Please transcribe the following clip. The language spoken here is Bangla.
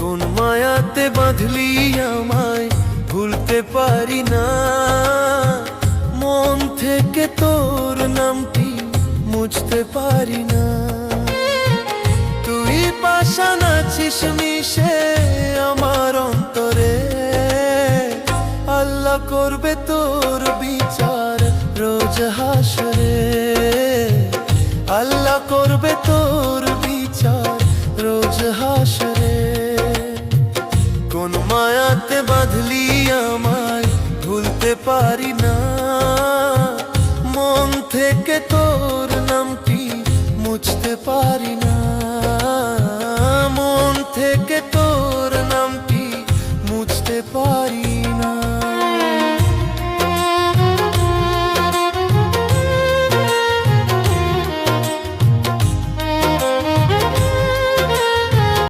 কোন মায়াতে বাঁধলি আমায় ভুলতে পারি না। মন থেকে তোর নামটি মুছতে পারি না। তুই পাশান আছিস মিশে আমার অন্তরে। আল্লাহ করবে তোর বিচার রোজ হাসরে। আল্লাহ করবে তোর বিচার রোজ হাসরে। পারি না। মন থেকে তোর নামটি মুছতে পারি না। মন থেকে তোর নামটি মুছতে পারি না।